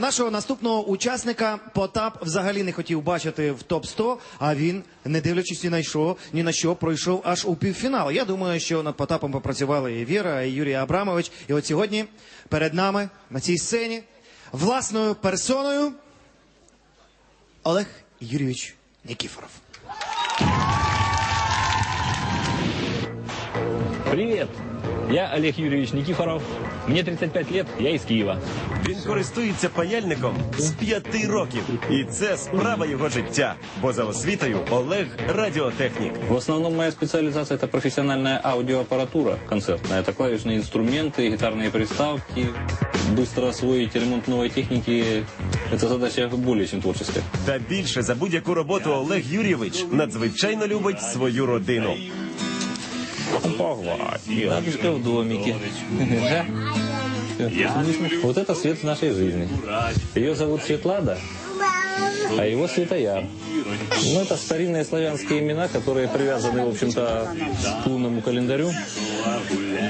Нашого наступного учасника Потап взагалі не хотів бачити в топ 100 а він, не дивлячись ні на що, ні на що, пройшов аж у півфінал. Я думаю, що над Потапом попрацювали і Віра, і Юрій Абрамович. І от сьогодні перед нами на цій сцені власною персоною Олег Юрійович Никифоров. Привет! Я Олег Юрьевич Никифоров. Мне 35 лет, я из Киева. Він користується паяльником з п'яти років, і це справа його життя. Бо за освітою Олег радіотехнік. В основном моя специализация это профессиональная аудиоаппаратура концертная. Это клавишные инструменты, гитарные приставки. Быстро освоить ремонт новой техники – это задача более чем творческая. Та більше за будь-яку роботу Олег Юрійович надзвичайно любить свою родину. Погладь, ладушка в домике. Да? Вот это свет в нашей жизни. Ее зовут Светлада, а его Светояр. Ну, это старинные славянские имена, которые привязаны, в общем-то, к лунному календарю.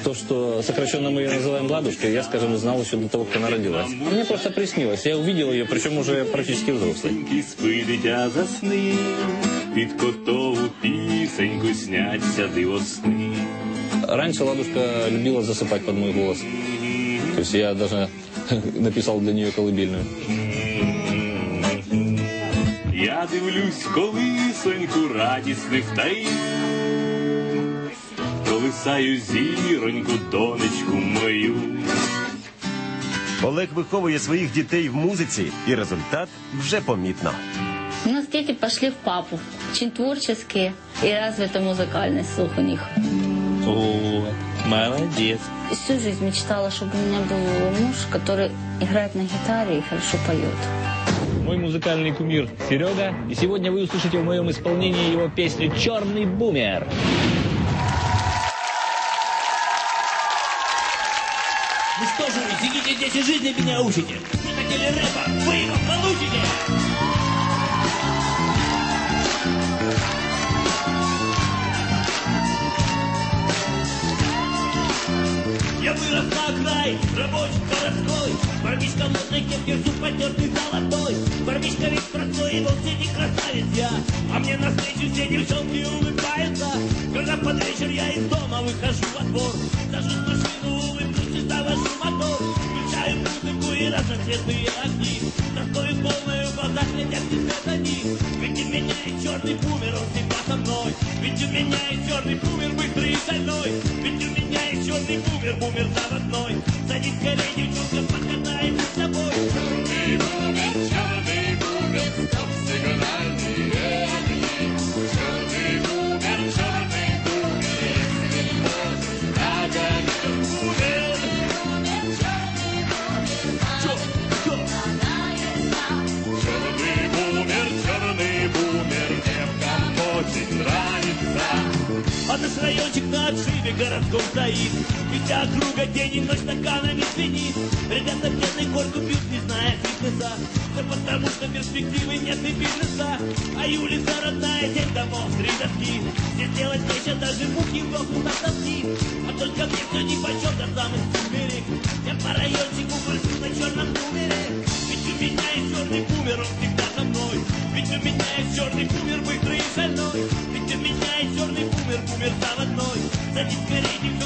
То, что сокращенно мы ее называем Ладушкой, я, скажем, знал еще до того, как она родилась. Мне просто приснилось. Я увидел ее, причем уже практически взрослой. Під котову пісеньку сняться дивосни. Раньше Ладушка любила засыпать под мой голос. То есть я даже написал для нее колыбельную. Я дивлюсь колисоньку радісних таїв, колисаю зіроньку, донечку мою. Олег виховує своїх дітей в музиці, і результат вже помітно. У нас дети пошли в папу. Очень творческие и развита музыкальный слух у них. Вот, молодец. Всю жизнь мечтала, чтобы у меня был муж, который играет на гитаре и хорошо поет. Мой музыкальный кумир Серега. И сегодня вы услышите в моем исполнении его песню «Черный бумер». Вы что же, сидите здесь и жизни меня учите? Вы хотели рэпа, вы его получите! Я вырос на окраине, рабочий городской. В модной кепке, всю потертый золотой. Парнишка весь простой, и вовсе не красавец я. А мне навстречу все девчонки улыбаются. Когда под вечер я из дома выхожу во двор в машину, и завожу мотор. Включаю музыку и разноцветные огни. Такой полной в глазах глядят вслед они Ведь у меня и черный бумер, он всегда со мной. Ведь у меня и черный бумер, быстрый и черный бумер, бумер заводной Садись скорее, девчонка, покатаемся с тобой Черный бумер, черный бумер, стоп сигнальные огни Черный бумер, черный бумер, если можешь, догони бумер? Черный бумер, черный бумер, девкам очень нравится. А наш райончик на отшибе городском стоит. Вся округа день и ночь стаканами звенит. Ребята бедный горку пьют, не зная фитнеса. Да потому что перспективы нет и бизнеса. А улица родная, день домов, три доски. Здесь делать нечего, даже мухи сдохнут от тоски. А только мне все ни почем до самых сумерек. Я по райончику кружусь на черном бумере. Ведь у меня и черный бумер, он всегда smerdava a noi, se ti scheriti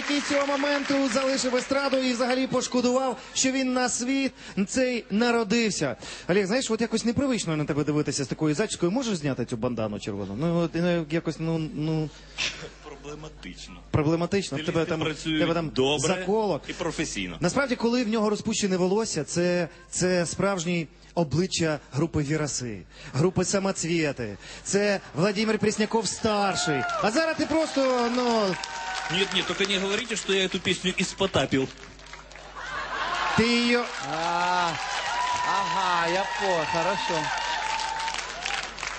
який з цього моменту залишив естраду і взагалі пошкодував, що він на світ цей народився. Олег, знаєш, от якось непривично на тебе дивитися з такою зачіскою. Можеш зняти цю бандану червону? Ну от ну, якось ну ну Проблематично. проблематично. В тебе там, тебе там добре заколок. і професійно. Насправді, коли в нього розпущене волосся, це, це справжній обличчя групи Віраси, групи Самоцвіти. Це Владимир Пресняков старший. А зараз ти просто, ну, Нет, нет, только не говорите, что я эту песню испотапил. Ти її... А, ага, я понял, хорошо.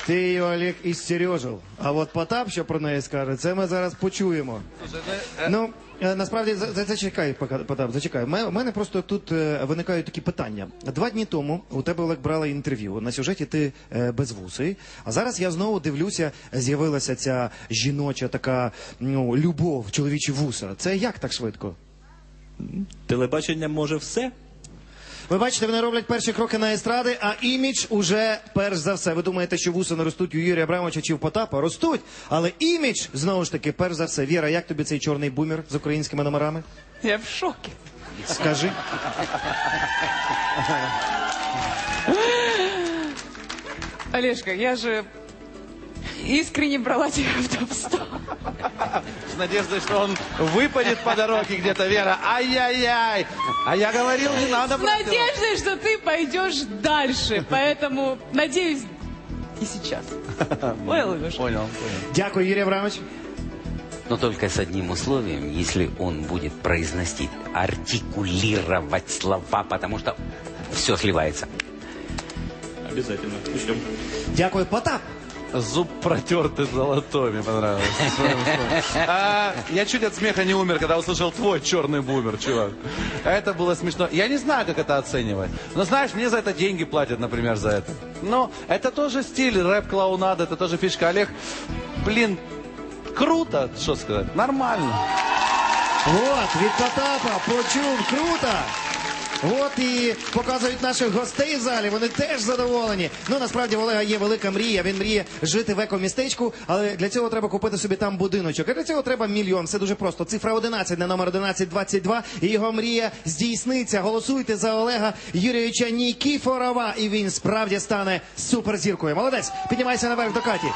Ти її, Олег, істережив. А от Потап, що про неї скаже, це ми зараз почуємо. Ну, е, насправді, за- за- зачекай, Потап, зачекай. У мене просто тут е, виникають такі питання. Два дні тому у тебе, Олег, брали інтерв'ю. На сюжеті ти е, безвусий. А зараз я знову дивлюся, з'явилася ця жіноча така ну, любов, чоловічі вуса. Це як так швидко? Телебачення може все. Ви бачите, вони роблять перші кроки на естради, а імідж уже перш за все. Ви думаєте, що вуса не ростуть у Юрія Абрамовича чи в Потапа? Ростуть, але імідж знову ж таки, перш за все. Віра, як тобі цей чорний бумер з українськими номерами? Я в шоке. Скажи. Олежка, я же искренне брала тебя в топ-100. С надеждой, что он выпадет по дороге где-то, Вера. Ай-яй-яй. А я говорил, не надо С брать его. надеждой, что ты пойдешь дальше. Поэтому, надеюсь, и сейчас. Понял, Илюша? Понял, понял. Дякую, Юрій Абрамович. Но только с одним условием, если он будет произносить, артикулировать слова, потому что все сливается. Обязательно. Учтем. Дякую, Потап. Зуб протертый золотой, мне понравилось. А, я чуть от смеха не умер, когда услышал твой черный бумер, чувак. Это было смешно. Я не знаю, как это оценивать. Но знаешь, мне за это деньги платят, например, за это. Но это тоже стиль рэп-клоунада, это тоже фишка. Олег, блин, круто, что сказать, нормально. От, від Потапа почув круто. От і показують наших гостей в залі. Вони теж задоволені. Ну насправді в Олега є велика мрія. Він мріє жити в екомістечку, але для цього треба купити собі там будиночок. А для цього треба мільйон. Все дуже просто. Цифра 11 на номер 1122. І його мрія здійсниться. Голосуйте за Олега Юрійовича Нікіфорова. І він справді стане суперзіркою. Молодець. Піднімайся наверх до Каті.